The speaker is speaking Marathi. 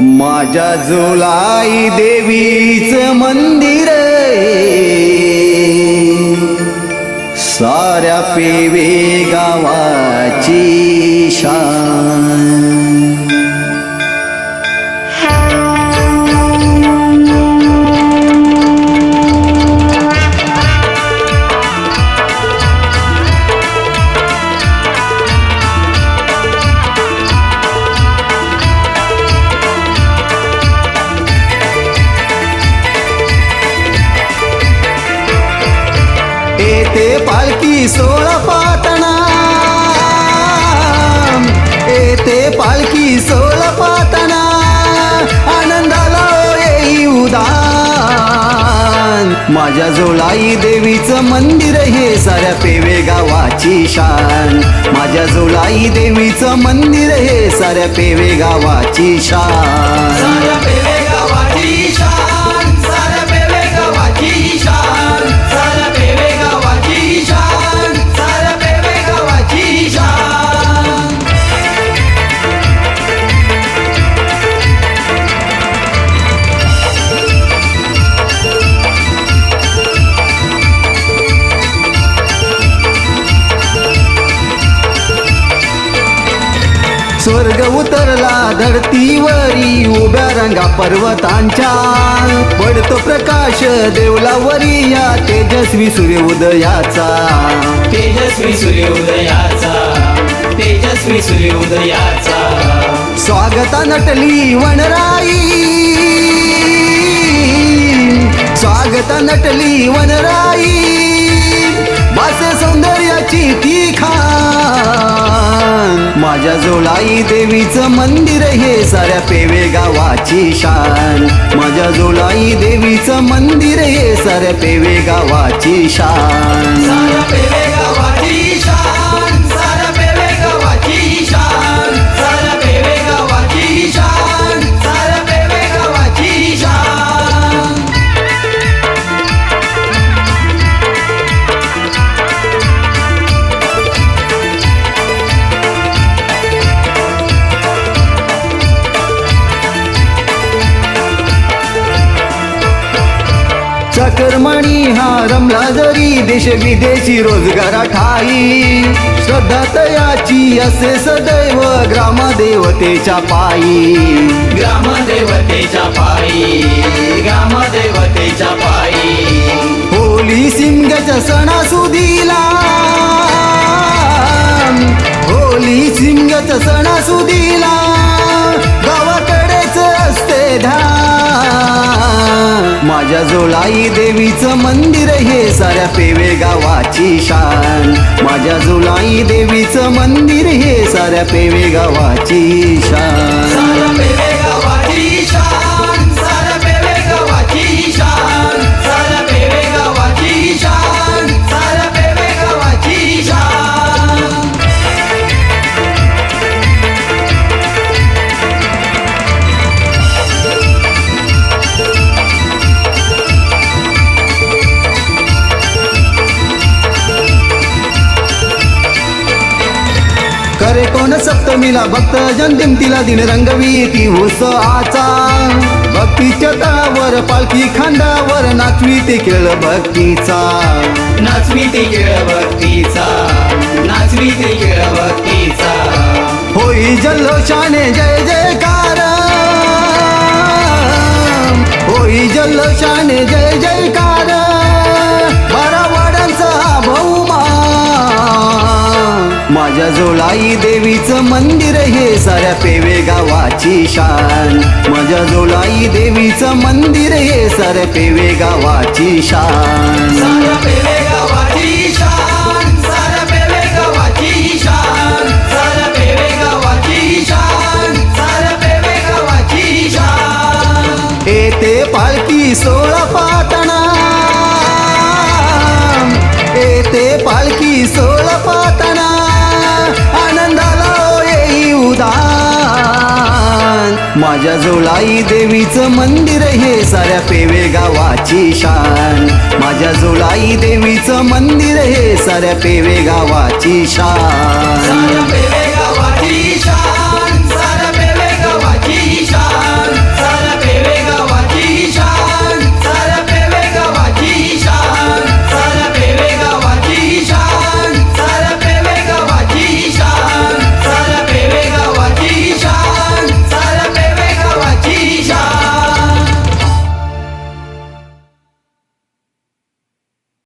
माझ्या जुलाई देवीच मंदिर साऱ्या पेवे गावाची शान. येते पालखी सोळा पाटणा. येते पालखी सोळा पाटणा. आनंदाला येई उदान. माझ्या जोलाई देवीचं मंदिर हे साऱ्या पेवे गावाची शान. माझ्या जोलाई देवीचं मंदिर हे साऱ्या पेवे गावाची शान. स्वर्ग उतरला धरतीवरी उभ्या रंगा पर्वतांच्या. पडतो प्रकाश देवलावरी या तेजस्वी सूर्य उदयाचा तेजस्वी सूर्य उदयाचा तेजस्वी सूर्य उदयाचा स्वागता नटली वनराई. स्वागता नटली वनराई. बासे सौंदर्याची ती खान माझ्या जोलाई देवीचं मंदिर हे साऱ्या पेवे गावाची शान. माझ्या जोलाई देवीचं मंदिर हे साऱ्या पेवे गावाची शान. हा रमला जरी देश विदेशी रोजगारा ठाई. श्रद्धा तयाची असे सदैव ग्रामदेवतेच्या पायी. ग्रामदेवतेच्या पायी ग्रामदेवतेच्या पायी. होली सिंगाच्या सणासुदीला. होली सिंगाच्या सणासुदीला. माझ्या जुलाई देवीचं मंदिर हे साऱ्या पेवे गावाची शान. माझ्या जुलाई देवीचं मंदिर हे साऱ्या पेवे गावाची शान. करे कोण सप्तमीला भक्त? जंतिमतीला दिन रंगवी ती उत्सवाचा भक्तीच्या तळावर पालखी खांदावर नाचवी ते खेळ भक्तीचा. नाचवी ते खेळ भक्तीचा. नाचवी ते खेळ भक्तीचा. होई जल्लोषाने जय जयकार. होई जल्लोषाने जय जयकार. माझ्या जोलाई देवीचं मंदिर हे साऱ्या पेवे गावाची शान. माझ्या जोलाई देवीचं मंदिर हे साऱ्या पेवे गावाची शान. साऱ्या पेवे गावाची शान साऱ्या पेवे गावाची शान साऱ्या पेवे गावाची शान साऱ्या पेवे गावाची शान. येते पालखी सोळा पाटणा. येते पालखी सोळा माझ्या जोलाई देवीचं मंदिर हे साऱ्या पेवे गावाची शान. माझ्या जोलाई देवीचं मंदिर हे साऱ्या पेवे गावाची शान.